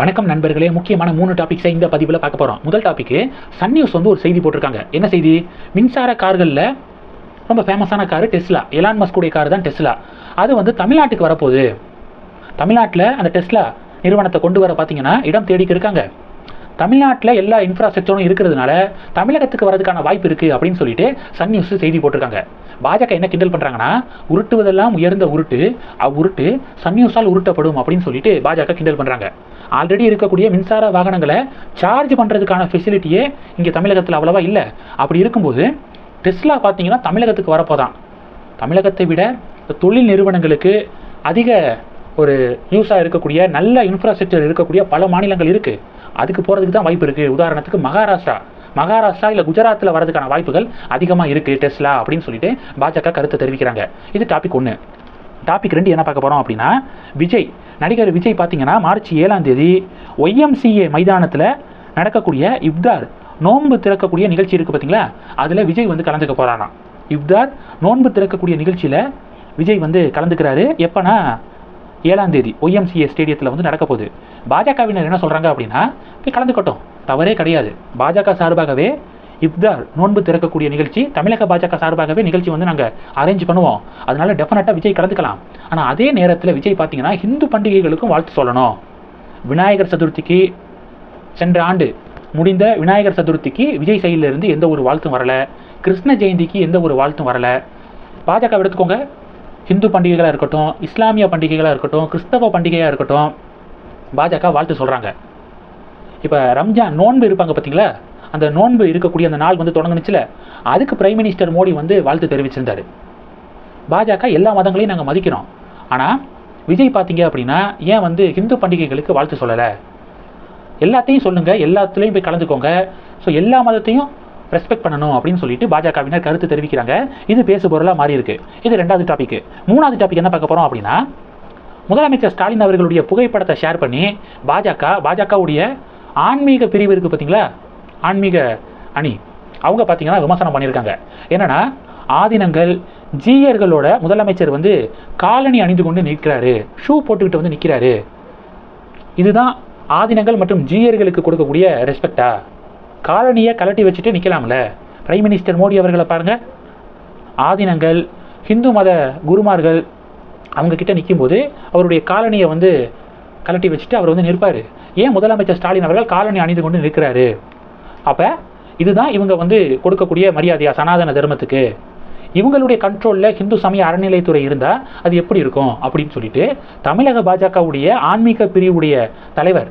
வணக்கம் நண்பர்களே முக்கியமான மூணு டாபிக்ஸை இந்த பதிவில் பார்க்க போகிறோம் முதல் டாப்பிக்கு சன் நியூஸ் வந்து ஒரு செய்தி போட்டிருக்காங்க. என்ன செய்தி? மின்சார கார்களில் ரொம்ப ஃபேமஸான கார் டெஸ்லா எலான் மஸ்குடைய கார் தான் டெஸ்லா அது வந்து தமிழ்நாட்டுக்கு வரப்போகுது. தமிழ்நாட்டில் அந்த டெஸ்லா நிறுவனத்தை கொண்டு வர பார்த்தீங்கன்னா இடம் தேடிக்கு இருக்காங்க. தமிழ்நாட்டில் எல்லா இன்ஃப்ராஸ்ட்ரக்சரும் இருக்கிறதுனால தமிழகத்துக்கு வரதுக்கான வாய்ப்பு இருக்குது அப்படின்னு சொல்லிட்டு சன் நியூஸ் செய்தி போட்டிருக்காங்க. பாஜக என்ன கிண்டல் பண்ணுறாங்கன்னா உருட்டுவதெல்லாம் உயர்ந்த உருட்டு அவ்வுருட்டு சன் நியூஸால் உருட்டப்படும் அப்படின்னு சொல்லிட்டு பாஜக கிண்டல் பண்ணுறாங்க ஆல்ரெடி இருக்கக்கூடிய மின்சார வாகனங்களை சார்ஜ் பண்ணுறதுக்கான ஃபெசிலிட்டியே இங்கே தமிழகத்தில் அவ்வளோவா இல்லை. அப்படி இருக்கும்போது டெஸ்லா பார்த்தீங்கன்னா தமிழகத்துக்கு வரப்போதான். தமிழகத்தை விட தொழில் நிறுவனங்களுக்கு அதிக ஒரு யூஸாக இருக்கக்கூடிய நல்ல இன்ஃப்ராஸ்ட்ரக்சர் இருக்கக்கூடிய பல மாநிலங்கள் இருக்குது அதுக்கு போகிறதுக்கு தான் வாய்ப்பு இருக்குது உதாரணத்துக்கு மகாராஷ்டிரா. மகாராஷ்டிரா இல்லை குஜராத்தில் வரதுக்கான வாய்ப்புகள் அதிகமாக இருக்குது டெஸ்லா அப்படின்னு சொல்லிட்டு பாஜக கருத்தை தெரிவிக்கிறாங்க. இது டாபிக் ஒன்று டாபிக் ரெண்டு என்ன பார்க்க போகிறோம் அப்படின்னா விஜய். நடிகர் விஜய் பார்த்தீங்கன்னா மார்ச் ஏழாம் தேதி ஒய்எம்சிஏ மைதானத்தில் நடக்கக்கூடிய இப்தார் நோன்பு திறக்கக்கூடிய நிகழ்ச்சி இருக்குது பார்த்தீங்களா அதில் விஜய் வந்து கலந்துக்க போகிறாராம் இப்தார் நோன்பு திறக்கக்கூடிய நிகழ்ச்சியில் விஜய் வந்து கலந்துக்கிறாரு. எப்போனா ஏழாம் தேதி ஒய்எம்சிஏ ஸ்டேடியத்தில் வந்து நடக்க போகுது. பாஜகவினர் என்ன சொல்கிறாங்க அப்படின்னா போய் கலந்துக்கட்டும். தவறே கிடையாது. பாஜக சார்பாகவே இப்தார் நோன்பு திறக்கக்கூடிய நிகழ்ச்சி தமிழக பாஜக சார்பாகவே நிகழ்ச்சி வந்து நாங்கள் அரேஞ்ச் பண்ணுவோம். அதனால டெஃபினட்டாக விஜய் கலந்துக்கலாம். ஆனால் அதே நேரத்தில் விஜய் பார்த்தீங்கன்னா ஹிந்து பண்டிகைகளுக்கும் வாழ்த்து சொல்லணும். விநாயகர் சதுர்த்திக்கு சென்ற ஆண்டு முடிந்த விநாயகர் சதுர்த்திக்கு விஜய் சைடிலிருந்து எந்த ஒரு வாழ்த்தும் வரலை. கிருஷ்ண ஜெயந்திக்கு எந்த ஒரு வாழ்த்தும் வரல. பாஜக எடுத்துக்கோங்க. ஹிந்து பண்டிகைகளாக இருக்கட்டும் இஸ்லாமிய பண்டிகைகளாக இருக்கட்டும் கிறிஸ்தவ பண்டிகையாக இருக்கட்டும் பாஜக வாழ்த்து சொல்கிறாங்க இப்போ ரம்ஜான் நோன்பு இருப்பாங்க பார்த்தீங்களா அந்த நோன்பு இருக்கக்கூடிய அந்த நாள் வந்து தொடங்குனுச்சுல அதுக்கு பிரைம் மினிஸ்டர் மோடி வந்து வாழ்த்து தெரிவிச்சிருந்தார். பாஜக எல்லா மதங்களையும் நாங்கள் மதிக்கிறோம். ஆனால் விஜய் பார்த்தீங்க அப்படின்னா ஏன் வந்து ஹிந்து பண்டிகைகளுக்கு வாழ்த்து சொல்லலை? எல்லாத்தையும் சொல்லுங்கள் எல்லாத்துலேயும் போய் கலந்துக்கோங்க. ஸோ எல்லா மதத்தையும் ரெஸ்பெக்ட் பண்ணணும் அப்படின்னு சொல்லிட்டு பாஜகவினர் கருத்து தெரிவிக்கிறாங்க. இது பேசு பொருளாக மாறி இருக்கு. இது ரெண்டாவது டாபிக் மூணாவது டாபிக் என்ன பார்க்க போகிறோம் அப்படின்னா முதலமைச்சர் ஸ்டாலின் அவர்களுடைய புகைப்படத்தை ஷேர் பண்ணி பாஜக பாஜகவுடைய ஆன்மீக பிரிவு இருக்குது பார்த்தீங்களா? ஆன்மீக அணி. அவங்க பார்த்தீங்கன்னா விமர்சனம் பண்ணியிருக்காங்க. என்னென்னா ஆதினங்கள் ஜீயர்களோட முதலமைச்சர் வந்து காலணி அணிந்து கொண்டு நிற்கிறாரு. ஷூ போட்டுக்கிட்டு வந்து நிற்கிறாரு இதுதான் ஆதினங்கள் மற்றும் ஜீயர்களுக்கு கொடுக்கக்கூடிய ரெஸ்பெக்டா காலனியை கலட்டி வச்சுட்டு நிற்கலாம்ல பிரைம் மினிஸ்டர் மோடி அவர்களை பாருங்கள் ஆதினங்கள் ஹிந்து மத குருமார்கள் அவங்கக்கிட்ட நிற்கும்போது அவருடைய காலனியை வந்து கலட்டி வச்சுட்டு அவர் வந்து நிற்பார். ஏன் முதலமைச்சர் ஸ்டாலின் அவர்கள் காலனி அணிந்து கொண்டு நிற்கிறாரு? அப்போ இதுதான் இவங்க வந்து கொடுக்கக்கூடிய மரியாதையா சனாதன தர்மத்துக்கு? இவங்களுடைய கண்ட்ரோலில் ஹிந்து சமய அறநிலைத்துறை இருந்தால் அது எப்படி இருக்கும் அப்படின்னு சொல்லிட்டு தமிழக பாஜகவுடைய ஆன்மீக பிரிவுடைய தலைவர்